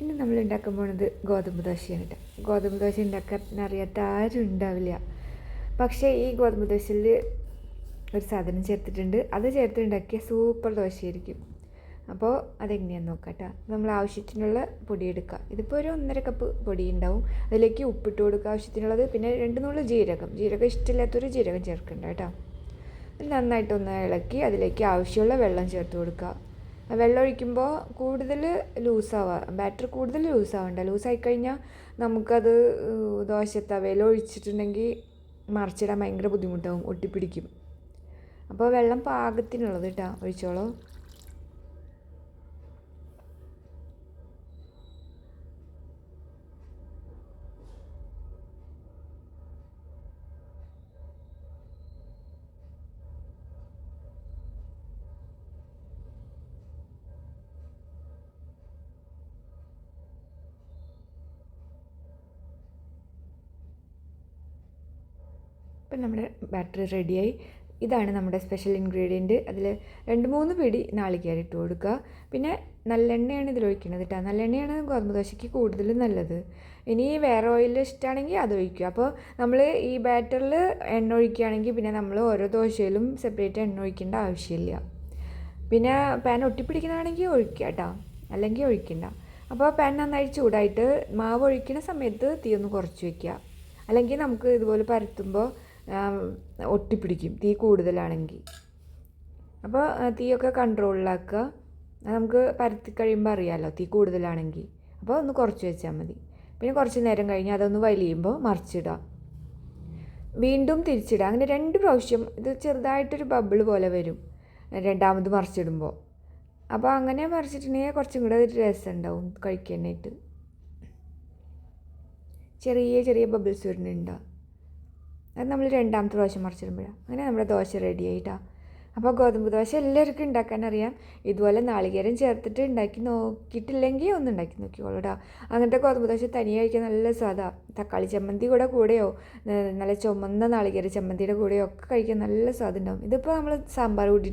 ഇന്ന് നമ്മൾ ഉണ്ടാക്കാൻ പോണത് ഗോതമ്പ് ദോശയാണ് കേട്ടോ ഗോതമ്പ് ദോശ ഉണ്ടാക്കാൻ അറിയാത്ത ആരും ഉണ്ടാവില്ല. പക്ഷേ ഈ ഗോതമ്പ് ദോശയിൽ ഒരു സാധനം ചേർത്തിട്ടുണ്ട്. അത് ചേർത്തിട്ടുണ്ടാക്കിയ സൂപ്പർ ദോശയായിരിക്കും. അപ്പോൾ അതെങ്ങനെയാണെന്ന് നോക്കാം കേട്ടോ നമ്മൾ ആവശ്യത്തിനുള്ള പൊടി എടുക്കുക. ഇതിപ്പോൾ ഒരു ഒന്നര കപ്പ് പൊടി ഉണ്ടാവും. അതിലേക്ക് ഉപ്പിട്ട് കൊടുക്കുക ആവശ്യത്തിനുള്ളത്. പിന്നെ രണ്ട് നുള്ളു ജീരകം. ജീരകം ഇഷ്ടമില്ലാത്തൊരു ജീരകം ചേർക്കണ്ട കേട്ടോ. നന്നായിട്ടൊന്ന് ഇളക്കി അതിലേക്ക് ആവശ്യമുള്ള വെള്ളം ചേർത്ത് കൊടുക്കുക. വെള്ളം ഒഴിക്കുമ്പോൾ കൂടുതൽ ലൂസാവുക ബാറ്ററി കൂടുതൽ ലൂസാവണ്ട. ലൂസായി കഴിഞ്ഞാൽ നമുക്കത് ദോശ തവയിൽ ഒഴിച്ചിട്ടുണ്ടെങ്കിൽ മറിച്ചിടാൻ ഭയങ്കര ബുദ്ധിമുട്ടാവും. ഒട്ടിപ്പിടിക്കും. അപ്പോൾ വെള്ളം പാകത്തിനുള്ളത് കേട്ടോ ഒഴിച്ചോളൂ. ഇപ്പം നമ്മുടെ ബാറ്ററി റെഡിയായി. ഇതാണ് നമ്മുടെ സ്പെഷ്യൽ ഇൻഗ്രീഡിയന്റ്. അതിൽ രണ്ട് മൂന്ന് പിടി നാളികേരം ഇട്ട് കൊടുക്കുക. പിന്നെ നല്ലെണ്ണയാണ് ഇതിൽ ഒഴിക്കുന്നത് കേട്ടോ നല്ലെണ്ണയാണ് ഗോതമ്പ് ദോശയ്ക്ക് കൂടുതൽ നല്ലത്. ഇനി വേറെ ഓയിൽ ഇഷ്ടമാണെങ്കിൽ അത് ഒഴിക്കുക. അപ്പോൾ നമ്മൾ ഈ ബാറ്ററിൽ എണ്ണ ഒഴിക്കുകയാണെങ്കിൽ പിന്നെ നമ്മൾ ഓരോ ദോശയിലും സെപ്പറേറ്റ് എണ്ണ ഒഴിക്കേണ്ട ആവശ്യമില്ല. പിന്നെ പാൻ ഒട്ടിപ്പിടിക്കുന്നതാണെങ്കിൽ ഒഴിക്കുക കേട്ടോ അല്ലെങ്കിൽ ഒഴിക്കണ്ട. അപ്പോൾ പാൻ നന്നായി ചൂടായിട്ട് മാവ് ഒഴിക്കുന്ന സമയത്ത് തീ ഒന്ന് കുറച്ച് വയ്ക്കുക അല്ലെങ്കിൽ നമുക്ക് ഇതുപോലെ പരത്തുമ്പോൾ ഒട്ടിപ്പിടിക്കും. തീ കൂടുതലാണെങ്കിൽ. അപ്പോൾ തീയൊക്കെ കൺട്രോളിലാക്കുക. നമുക്ക് പരത്തി കഴിയുമ്പോൾ അറിയാമല്ലോ തീ കൂടുതലാണെങ്കിൽ. അപ്പോൾ ഒന്ന് കുറച്ച് വെച്ചാൽ മതി. പിന്നെ കുറച്ച് നേരം കഴിഞ്ഞ് അതൊന്ന് വലിയുമ്പോൾ മറിച്ചിടുക. വീണ്ടും തിരിച്ചിടുക. അങ്ങനെ രണ്ട് പ്രാവശ്യം ഇത് ചെറുതായിട്ടൊരു ബബിൾ പോലെ വരും. രണ്ടാമത് മറിച്ചിടുമ്പോൾ അപ്പോൾ അങ്ങനെ മറിച്ചിട്ടുണ്ടെങ്കിൽ കുറച്ചും കൂടെ ഒരു രസം ഉണ്ടാവും കഴിക്കാനായിട്ട്. ചെറിയ ചെറിയ ബബിൾസ് വരുന്നുണ്ടാവും അത് നമ്മൾ രണ്ടാമത്തെ ദോശ മറിച്ചിടുമ്പോഴാണ് അങ്ങനെ നമ്മുടെ ദോശ റെഡി അപ്പോൾ ഗോതമ്പ് ദോശ എല്ലാവർക്കും ഉണ്ടാക്കാൻ അറിയാം. ഇതുപോലെ നാളികേരം ചേർത്തിട്ട് ഉണ്ടാക്കി നോക്കിയിട്ടില്ലെങ്കിൽ ഒന്ന് ഉണ്ടാക്കി നോക്കിക്കോളൂടാ. അങ്ങനത്തെ ഗോതമ്പ് ദോശ തനിയെ കഴിക്കാൻ നല്ല സ്വാദാ. തക്കാളി ചമ്മന്തി കൂടെ കൂടെയോ നല്ല ചുമന്ന നാളികേര ചമ്മന്തിയുടെ കൂടെയോ ഒക്കെ കഴിക്കാൻ നല്ല സ്വാദുണ്ടാവും. ഇതിപ്പോൾ നമ്മൾ സാമ്പാർ കൂടി